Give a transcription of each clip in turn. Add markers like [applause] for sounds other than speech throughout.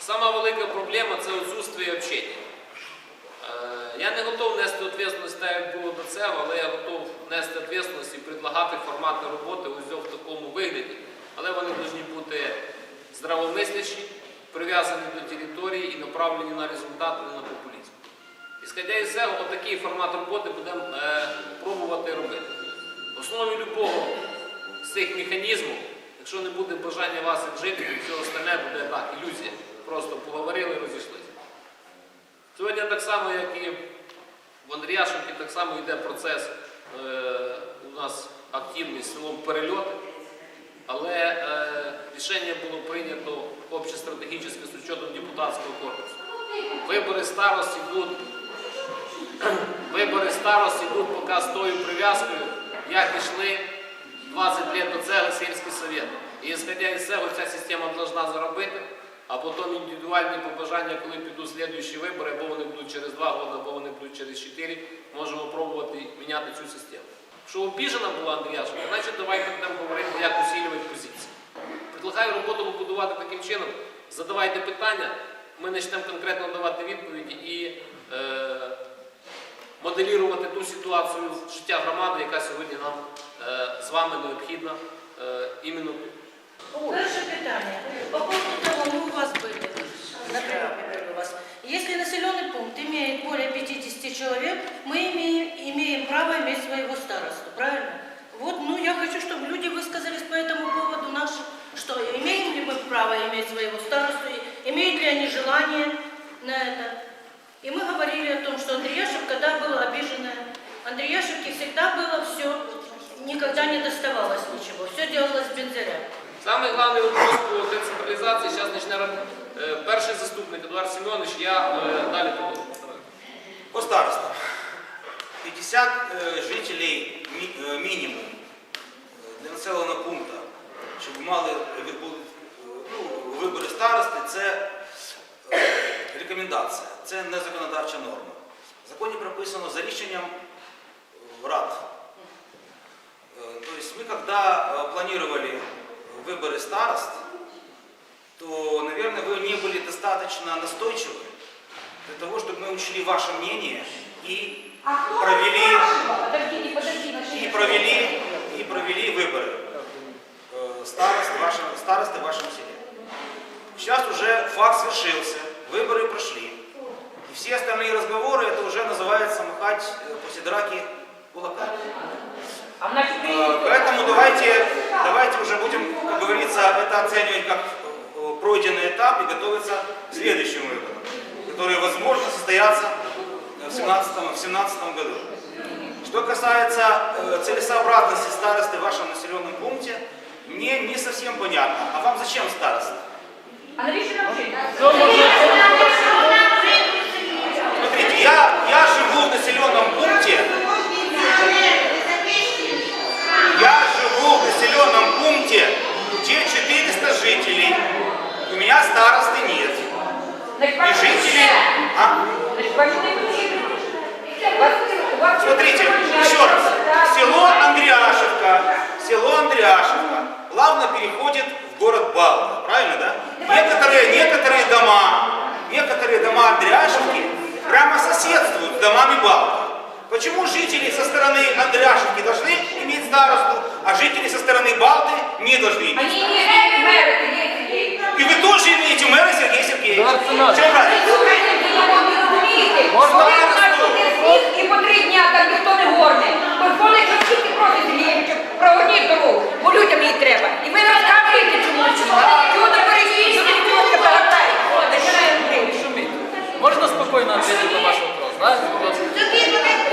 Сама велика проблема це відсутствие общення. Е, Я не готов нести відповідальність так, як було до цього, але я готов нести відповідальність і предлагати формати роботи ось в такому вигляді. Але вони повинні бути здравомислячі, прив'язані до території і направлені на результат, а не на популізм. Ісходя із цього, отакий формат роботи будемо е, пробувати робити. В основі любого з цих механізмів, якщо не буде бажання вас як жителів, все остальне буде так, ілюзія. Просто поговорили і розійшлися. Сьогодні так само, як і в Андріашенці, так само йде процес е, у нас активний з селом перельоти, але е, рішення було прийнято общестратегічне з учетом депутатського корпусу. Вибори старост йдуть, [clears throat] вибори старост йдуть поки з тою прив'язкою, як йшли 20 років до цього сільський совет. І ісходя із цього ця система повинна заробити, а потім індивідуальні побажання, коли підуть слідуючі вибори, або вони будуть через 2 роки, або вони будуть через 4, можемо пробувати міняти цю систему. Що обіжена була Андріашка, значить давайте будемо говорити, як усилювати позиції. Предлагаю роботу побудувати таким чином. Задавайте питання, ми почнемо конкретно давати відповіді і е, моделірувати ту ситуацію життя громади, яка сьогодні нам е, з вами необхідна е, іменно. Перше питання. старости, це е, рекомендація, це не законодавча норма. В законі прописано за рішенням е, рад. Э, То есть мы когда э, планировали выборы старост, то, наверное, вы не были достаточно настойчивы для того, чтобы мы учли ваше мнение и провели, Подождите, подождите. и провели, и провели выборы э, старост в вашем, старосты в вашем селе. Сейчас уже факт свершился, выборы прошли. И все остальные разговоры, это уже называется махать э, после драки кулаками. А стране Поэтому давайте, давайте уже будем, как говорится, это оценивать как э, пройденный этап и готовиться к следующим выборам, которые, возможно, состоятся в 2017 в 17 году. Что касается э, целесообразности старосты в вашем населенном пункте, мне не совсем понятно. А вам зачем староста? А навіщо нам жити? Смотрите, я, я живу в населенном пункте, я живу в населенном пункте, где 400 жителей. У меня старосты нет. И жители... А? Смотрите, еще раз. Село Андреашевка, село Андреашевка плавно переходит в город Балта, правильно, да? Некоторые, некоторые дома, некоторые дома Андреашевки прямо соседствуют с домами Балта. Почему жители со стороны Андреашевки должны иметь старосту, а жители со стороны Балты не должны иметь? Они не имеют мэра, Сергей Сергеевич. И вы тоже имеете мэра Сергей Сергеевич. Да, В чем разница? Слухайте, ви не розумієте. Можна Коли я в нас буде сніг і по три дня там ніхто не горне, то дзвонить що просить дорогу, бо людям її треба. І ви розказуєте загортаєте? Починає говорити. шумить. Можно спокойно ответить на ваш вопрос, да? Вот.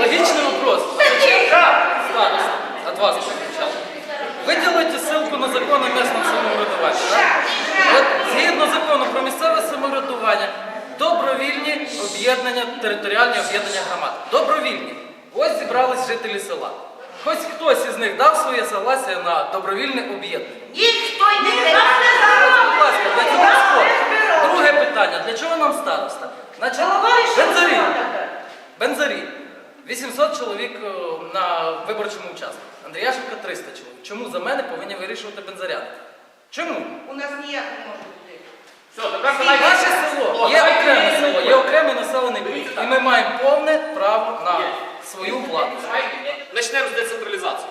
Логичный вопрос. От вас прозвучал? Ви делаете ссылку на закон о местном самоврядуванні, так? От згідно закону про місцеве самоврядування, добровільні об'єднання, територіальні об'єднання громад. Добровільні. Ось зібрались жителі села. Хоч хтось із них дав своє согласие на добровільне об'єднання. Ніхто не Будь ласка, для цього спорт. Друге питання. Для чого нам староста? Значить, бензарі. Бензарі. 800 чоловік е, на виборчому участку. Андріяшенка 300 чоловік. Чому за мене повинні вирішувати бензаряни? Чому? У нас ніяк не може бути. Все, тепер давайте. Ваше село О, є давайте окреме ми- село, є окремий населений пункт. І ми маємо повне право на свою владу. Почнемо з децентралізації.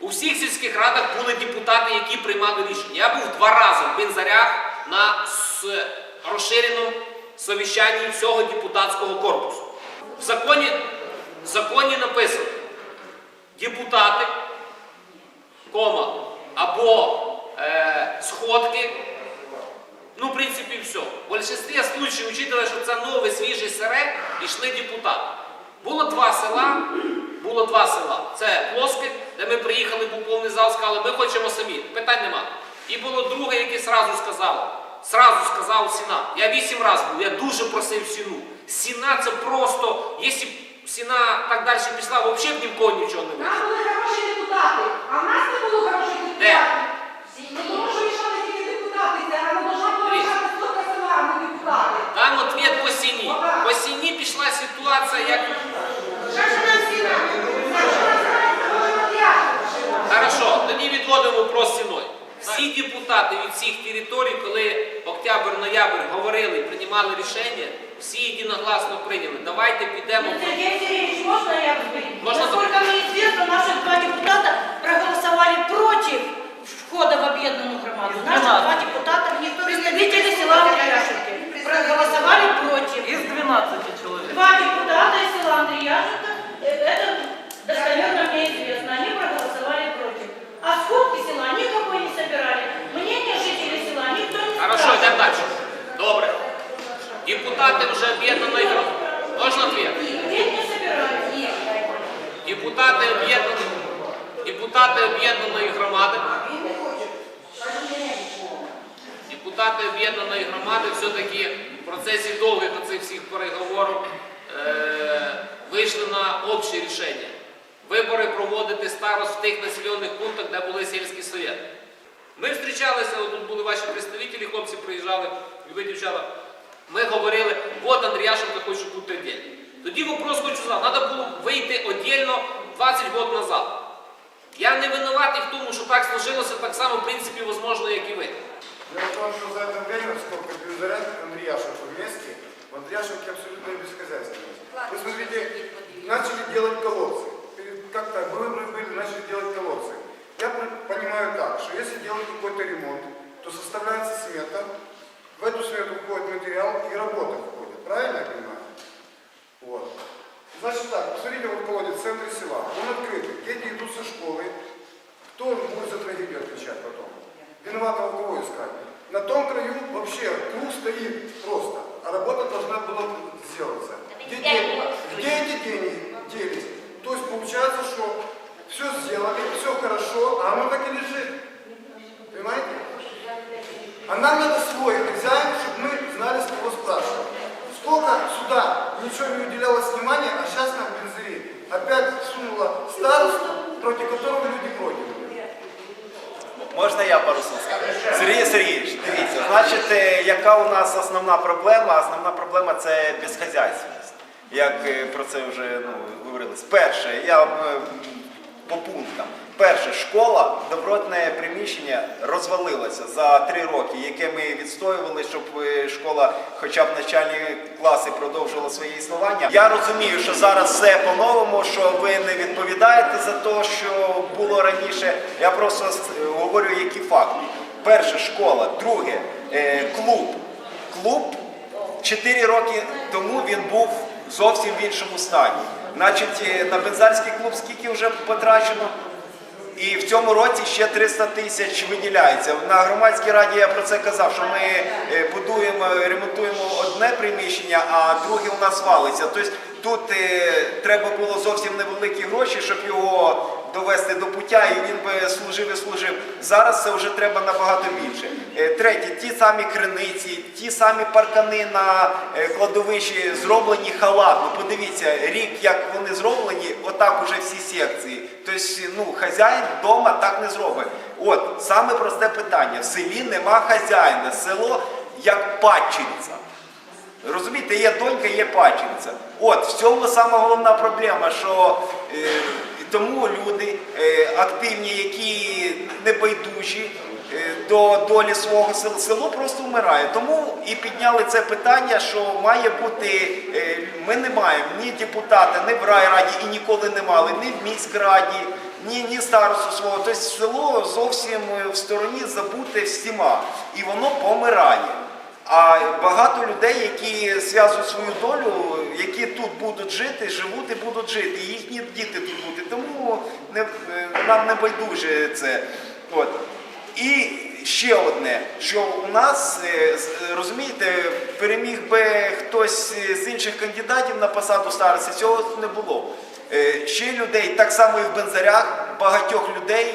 У всіх сільських радах були депутати, які приймали рішення. Я був два рази в Бензарях на с- розширеному совіщанні всього депутатського корпусу. В законі, в законі написано, депутати, кома, або е, сходки, ну, в принципі, все. В більшості случаїв, учитывая, що це нове, свіже сире, йшли депутати. Було два села, було два села. Це Плоске, де ми приїхали, був повний зал, сказали, ми хочемо самі. Питань нема. І було друге, яке сразу сказав. Сразу сказав Сіна. Я вісім разів був, я дуже просив Сіну. Сіна це просто, якщо б Сіна так далі пішла, взагалі б ні в кого нічого не У нас були хороші депутати, а в нас не було хороших Де? депутатів тому що рішали тільки депутати, це, а не должна була Дивіться. рішати стільки села, не депутати. Там ответ по Сіні. По Сіні пішла ситуація, як Що ж нам всі нам? Що нам знається, може, от я? Хорошо, тоді відводимо вопрос ціною. Всі депутати від всіх територій, коли октябрь-ноябрь говорили, приймали рішення, всі єдиногласно прийняли. Давайте підемо. Сергей Сергеевич, можно я взгляну? Можно. Насколько мне известно, наши два депутата проголосовали против входа в объединенную громаду. Наши два депутата, представители села Андреяшевки, проголосовали против. Із 12 чоловік. Два депутата из села Андреяшевка, э, это достоверно мне известно, они проголосовали против. А сходки села никакой не собирали. Мнение жителей села никто не Хорошо, спрашивал. йдемо далі. Добре. Депутати вже об'єднаної громади. Можна ответ? Ведь не собирали. Депутати об'єднаної депутати об'єднаної громади. Депутати об'єднаної громади все-таки в процесі довгих оцих всіх переговорів е, вийшли на обще рішення. Вибори проводити старост в тих населених пунктах, де були сільські совєти. Ми зустрічалися, тут були ваші представники, хлопці приїжджали, ви, дівчата. Ми говорили, от Андріяшенко хоче бути віддільно. Тоді вопрос хочу задати, треба було вийти віддільно 20 років назад. Я не винуватий в тому, що так сложилося, так само, в принципі, можливо, як і ви. Дело в том, что за это время, сколько Бензарят и Андреяшенко вместе, в Андреяшенке абсолютно бесхозяйственность. Вы смотрите, начали делать колодцы. Перед- Как-то выборы были, начали делать колодцы. Я понимаю так, что если делать какой-то ремонт, то составляется смета, в эту смету входит материал и работа входит. Правильно я понимаю? Вот. Значит так, посмотрите, вот колодец в центре села. Он открытый. Дети идут со школы. Кто будет за трагедию отвечать потом? Виноватого кого искать? На том краю вообще круг стоит просто, а работа должна была сделаться. Где, деньги? Где эти деньги делись? То есть получается, что все сделали, все хорошо, а оно так и лежит. Понимаете? А нам надо свой хозяин, чтобы мы знали, с кого спрашивать. Сколько сюда ничего не уделялось внимания, а сейчас нам бензыри опять сунула старосту, против которого люди против. Можна я пару слов значить, яка у нас основна проблема? Основна проблема це безхазяйственність. Як е, про це вже ну, говорилось. Перше, я е, по пунктам. Перше, школа, добротне приміщення розвалилося за три роки, яке ми відстоювали, щоб е, школа, хоча б начальні класи, продовжувала своє існування. Я розумію, що зараз все по-новому, що ви не відповідаєте за те, що було раніше. Я просто говорю, які факти. Перше, школа, друге, е, клуб. Клуб Чотири роки тому він був зовсім в іншому стані. Значить, е, на бензарський клуб скільки вже потрачено? І в цьому році ще 300 тисяч виділяється. На громадській раді я про це казав, що ми е, будуємо, ремонтуємо одне приміщення, а друге у нас валиться. Тобто тут треба було зовсім невеликі гроші, щоб його довести до пуття, і він би служив і служив. Зараз це вже треба набагато більше. Е, Третє, ті самі криниці, ті самі паркани на е, кладовищі зроблені халатно. Подивіться, рік як вони зроблені, отак уже всі секції. Тобто, ну, хазяїн вдома так не зробить. От саме просте питання: в селі нема хазяїна, село як падчиця. Розумієте, є донька, є пачениця. От в цьому сама головна проблема, що е, тому люди е, активні, які небайдужі, е, до долі свого села, село просто вмирає. Тому і підняли це питання, що має бути, е, ми не маємо ні депутата, ні в райраді і ніколи не мали, ні в міськраді, ні, ні старосту свого. Тобто село зовсім в стороні забуте всіма. І воно помирає. А багато людей, які зв'язують свою долю, які тут будуть жити, живуть і будуть жити. І їхні діти тут будуть. Тому не, е, нам не байдуже це. От. І ще одне, що у нас, е, розумієте, переміг би хтось з інших кандидатів на посаду старості, цього не було. Е, Ще людей, так само і в Бензарях, багатьох людей.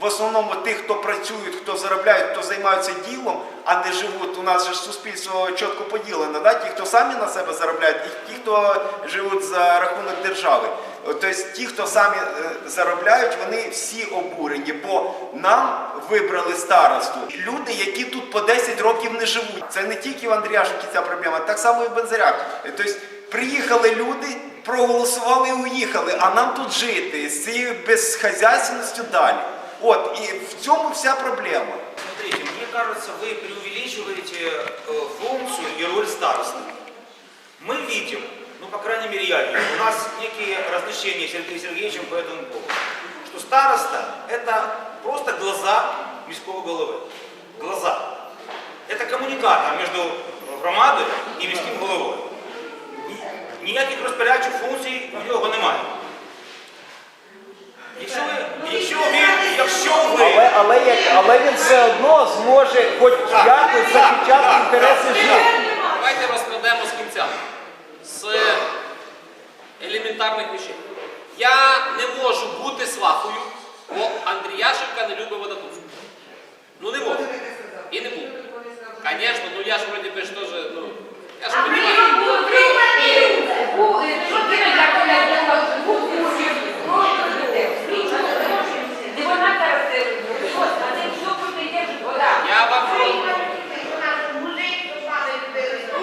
В основному тих, хто працюють, хто заробляють, хто займаються ділом, а не живуть. У нас же суспільство чітко поділене. Да? Ті, хто самі на себе заробляють, і ті, хто живуть за рахунок держави. Тобто ті, хто самі е, заробляють, вони всі обурені, бо нам вибрали старосту. Люди, які тут по 10 років не живуть. Це не тільки в Андріашикі ця проблема, так само і в Бензарях. Тобто приїхали люди, проголосували і уїхали, а нам тут жити з цією безхазяйственністю далі. От, і в цьому вся проблема. Смотрите, мне кажется, вы преувеличиваете э, функцию и роль старосты. Мы видим, ну, по крайней мере, я вижу, у нас некие различия с Сергеем Сергеевичем по этому поводу, что староста – это просто глаза міського голови. Глаза. Это коммуникатор между громадою і міським головою. Ні- Ніяких розпорядчих функцій в нього немає. Якщо ви, якщо ви, якщо ви Але, але, як, але він все одно зможе хоч якось захищати інтереси жителів. Давайте розкладемо з кінця. З елементарних речей. Я не можу бути свахою, бо Андріяшенка не любить водотуску. Ну не можу. І не буду. Звісно, ну я ж вроді теж, ну, я ж розумію. Я вам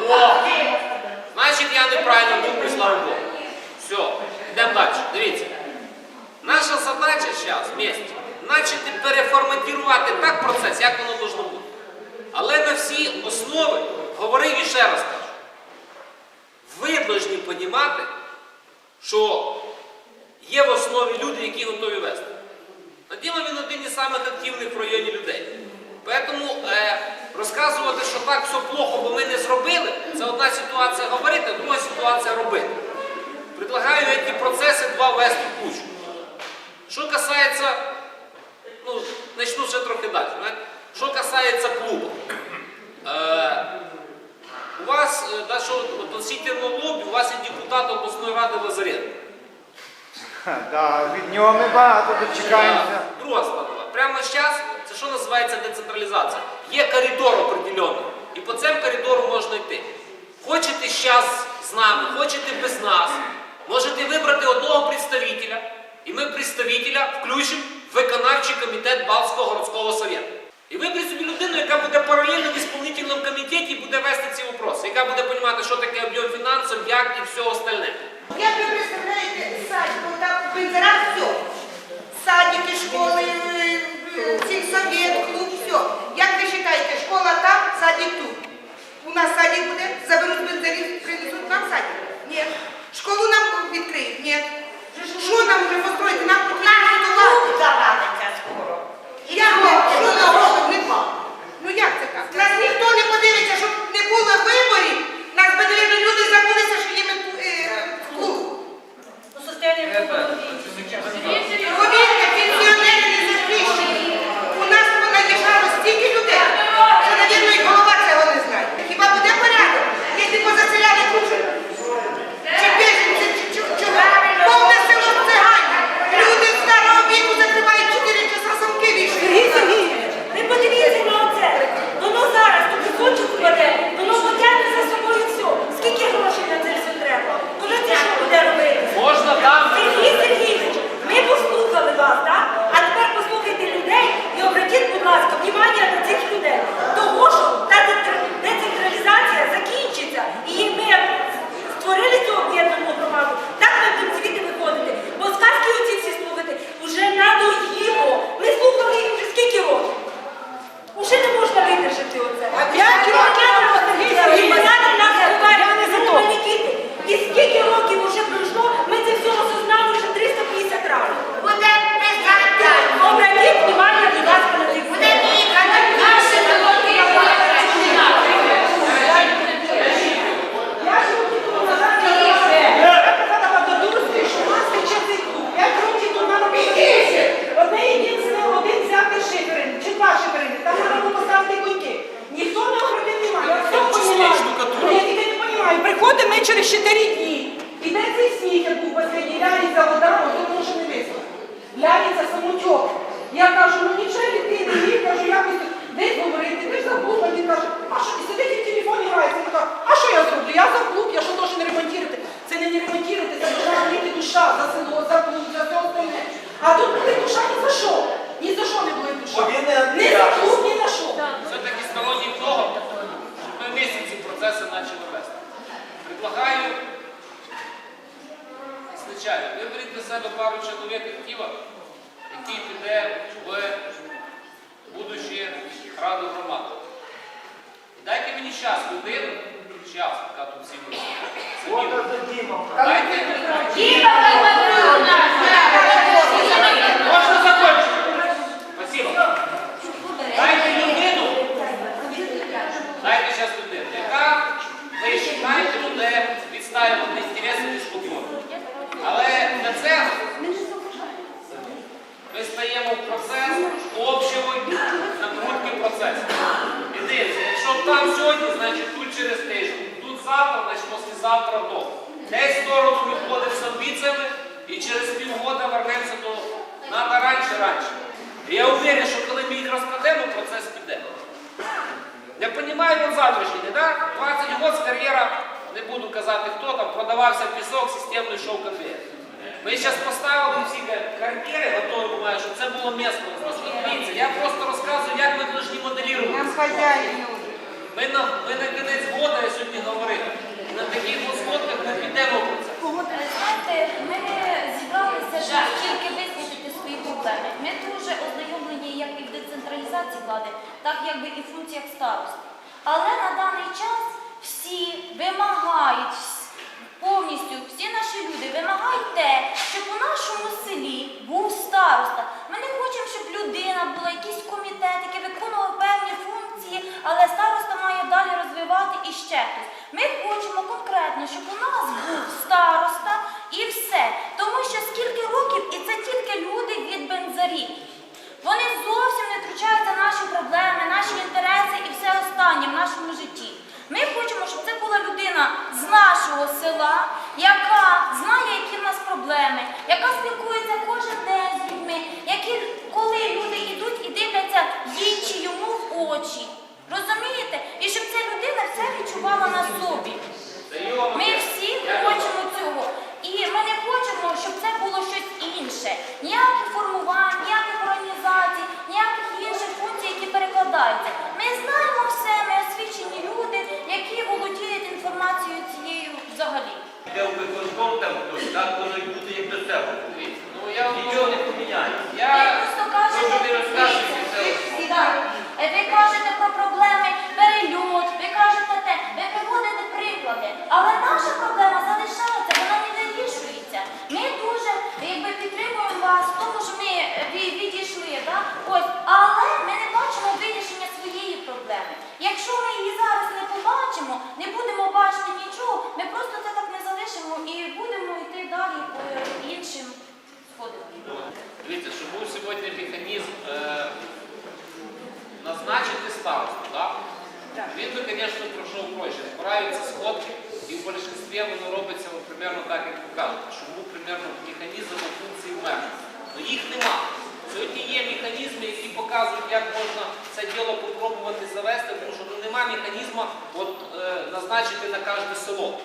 О! Значить, я неправильно думаю, слава Богу. Все, йдемо далі. Дивіться. Наша задача зараз вместе, значить переформатувати так процес, як воно должно бути. Але на всі основи говорив і ще раз кажу. Ви повинні розуміти, що є в основі люди, які готові вести. Надіма він один із самих активних в районі людей. Тому е, розказувати, що так все плохо, бо ми не зробили, це одна ситуація говорити, а друга ситуація робити. Предлагаю ці процеси два ввести в кучу. Що касається, ну, почну ще трохи далі. Що касається клубу. Е, у вас, е, да, що относительно лобі, у вас є депутат обласної ради Лазаренко. Да, від нього ми багато дочекаємося. Друга складова. Прямо зараз це що називається децентралізація. Є коридор определений. І по цьому коридору можна йти. Хочете зараз з нами, хочете без нас. Можете вибрати одного представителя, і ми представителя включимо виконавчий комітет Балтського городського совєту. І виберіть собі людину, яка буде паралельно в ісполнительному комітеті і буде вести ці вопроси, яка буде розуміти, що таке об'єм фінансів, як і все остальне. Як ви представляєте садик? Там в Бензарах все. Садики, школи, е, е, сільсовет, клуб, все. Як ви вважаєте, школа там, садик тут? У нас садик буде, заберуть бензарів, принесуть нам садик? Ні. Школу нам відкриють? Ні. Що нам вже построїти? Нам потрібно. Як ми? Для себе пару чоловік актива, який піде в будучи раду громади. І Дайте мені час, людину, час, яка тут всі Дайте. Можна закончити. Спасибо. Дайте людину, дайте зараз людину, яка ви вважаєте, буде відстоювати інтереси фізкультури. Але для цього ми стаємо в процес общого накрутки процесу. І дивіться, якщо там сьогодні, значить тут через тиждень, тут завтра, значить післязавтра до. Десь в сторону відходимо з амбіціями і через півгода вернемося до надо раніше раніше. І я уверен, що коли ми їх розкладемо, процес піде. Я розумію, він завтрашній, да? 20 років кар'єра, не буду казати хто там, продавався пісок, системний шов конвейер. Ми зараз поставили всі кар'єри, готові бумаги, щоб це було місто. Дивіться, я просто розказую, як ми повинні моделювати. Нам хазяїн. Ми на, ми на кінець года, я сьогодні говорив, на таких от сходках ми підемо в процес. Ви знаєте, ми зібралися щоб тільки висвітлити свої проблеми. Ми дуже ознайомлені як і в децентралізації влади, так якби і в функціях старості. Але на даний час всі вимагають вс- повністю, всі наші люди вимагають те, щоб у нашому селі був староста. Ми не хочемо, щоб людина була, якийсь комітет, який виконував певні функції, але староста має далі розвивати і ще хтось. Ми хочемо конкретно, щоб у нас був староста і все. Тому що скільки років, і це тільки люди від бензарів. Вони зовсім не втручаються в наші проблеми, наші інтереси і все останнє в нашому житті. Ми хочемо, щоб це була людина з нашого села, яка знає, які в нас проблеми, яка спілкується кожен день з людьми, які, коли люди йдуть і дивляться їй чи йому в очі. Розумієте? І щоб все відчувала на собі. Ми всі хочемо цього. І ми не хочемо, щоб це було щось інше. Ніяких формувань, ніяких організацій, ніяких інших функцій, які перекладаються. Ми знаємо все, ми освічені люди, які володіють інформацією цією взагалі. Де у виконком там хтось, так воно і буде як до себе. Ну, я Нічого не поміняє. Я Ви просто кажете, дуже не розказуйте це. Так. Е, ви кажете про проблеми перельот, ви кажете те, ви приводите приклади. Але наша проблема залишається, вона не вирішується. Ми дуже якби, підтримуємо вас в тому, що ми е, ві- відійшли, да? Ось, але ми не бачимо вирішення своєї проблеми. Якщо ми її зараз не побачимо, не будемо бачити нічого, ми просто це так не залишимо і будемо йти далі по іншим сходинкам. Дивіться, що був сьогодні механізм е, назначити старосту, так? Він би, звісно, пройшов проще. Збираються сходки, і в більшості воно робиться от, примерно так, як ви кажете, що був примерно механізм у функції меж. Але їх нема. Сьогодні є механізми, які показують, як можна це діло попробувати завести, тому що ну, нема механізму от, е, на кожне село.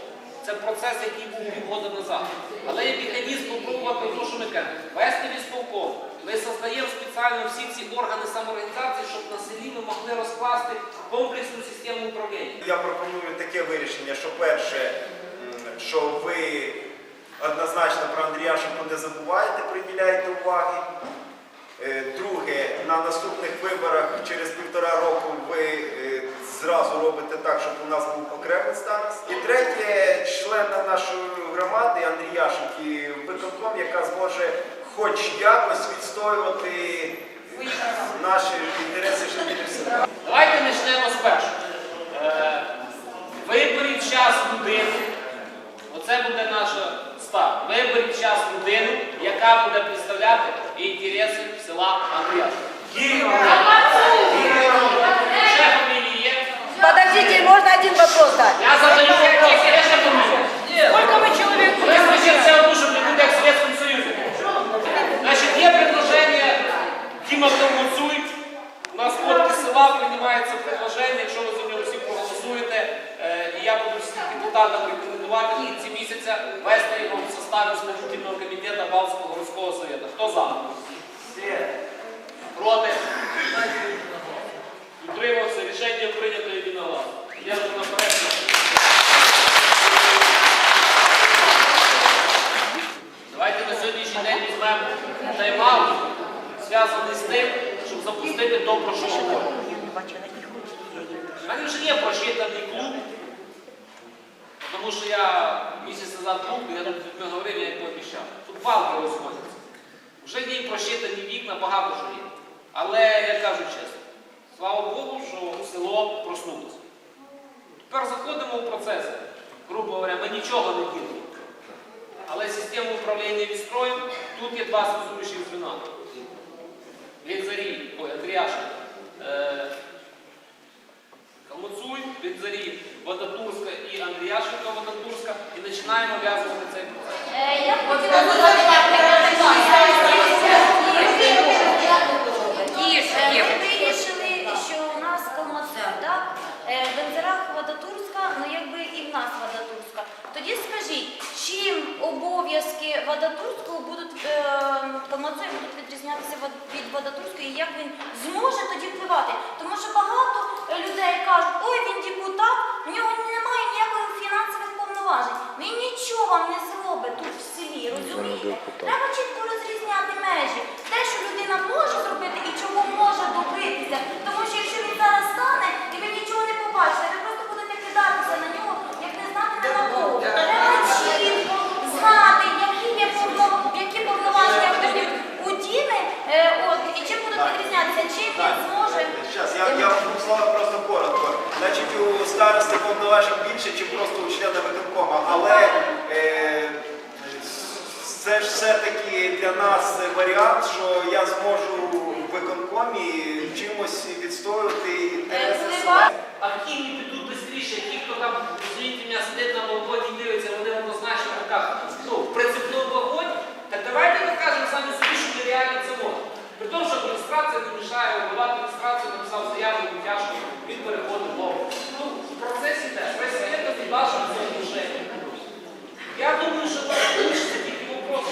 Це процес, який був півгода назад. Але є механізм попробувати те, що ми кажемо. Вести військовком. Ми создаємо спеціально всі ці органи самоорганізації, щоб на селі ми могли розкласти комплексну систему управління. Я пропоную таке вирішення, що перше, що ви однозначно про Андріашенко не забуваєте, приділяєте уваги. Е, Друге, на наступних виборах через півтора року ви е, зразу робите так, щоб у нас був окремий старост. І третє, члена нашої громади Андріяшенки виконком, яка зможе хоч якось відстоювати наші інтереси жителів села. Давайте почнемо з першого. Е, Виберіть час людини. Оце буде наша став. Виберіть час людину, яка буде представляти інтереси села Андріяшка. Подождите, можно один вопрос задать? Я задаю вопрос, є ще фамілія? Сколько мы человек будем? Визначився одну, щоб не буде як в Совєтському Союзі. Значить, є предложення Тіма Толмуцуй У нас от із села приймається предложення, якщо ви за нього всі проголосуєте, е, і я буду всім депутатам рекомендувати в кінці місяця вести його в составі служительного комітету Балтського городського совєту. Хто за? Проти? Утримався. Рішення прийнято єдиногласно. Я тут наперед. Давайте на сьогоднішній день візьмемо тайм-аут, зв'язаний з тим, щоб запустити то, про що говоримо. У мене вже є просчитаний клуб, тому що я місяць я тут людьми говорив, я як пообіцяв. Тут палки розходяться. Вже є просчитані вікна, багато що є. Але я кажу чесно, слава Богу, що село проснулося. Тепер заходимо в процес. Грубо говоря, ми нічого не ділимо. Але систему управління відстроїв, тут є два зв'язуючі звена. Лінзарі, ой, Андріашин. Е, Калмацуй, Лінзарі, Водотурська і Андріашенка Водотурська. І починаємо в'язувати цей процес. Е, Я хотіла задати Тише, тише. Ми вирішили, що у нас Калмацуй, так? Е, В Бензерах Вадатурська, ну якби і в нас Вадатурська. Тоді скажіть, чим обов'язки Вадатурського будуть е, будуть відрізнятися від Вадатурської, і як він зможе тоді впливати? Тому що багато людей кажуть, ой, він депутат, в нього немає ніяких фінансових повноважень. Він нічого вам не зробить тут в селі, розумієте? Треба чітко розрізняти межі. Те, що людина може зробити і чого може добитися. Тому що якщо він зараз стане і ви нічого не побачите, ви просто будете кидатися на нього, як не знати не на кого. Треба чітко знати, які є які повноваження тоді у Діми, е, от, і чим будуть відрізнятися, чим він зможе. Зараз, я, я в Значить, у старості повноважень більше, чи просто у члена виконкома, але е, це ж все-таки для нас варіант, що я зможу в виконкомі чимось відстоювати інтереси своє. Архівні підуть швидше, ті, хто там стоїть сидить на молоді дивиться, вони однозначно в руках. Ну, в принципі, вогонь. Так давайте докажемо самі собі, що ми реально. При тому, що адміністрація не мішає, голова адміністрації написав заяву йому тяжко, він переходить в. Ну, в процесі теж. Весь світ не бачив це рішення. Я думаю, що вирішити тільки вопрос.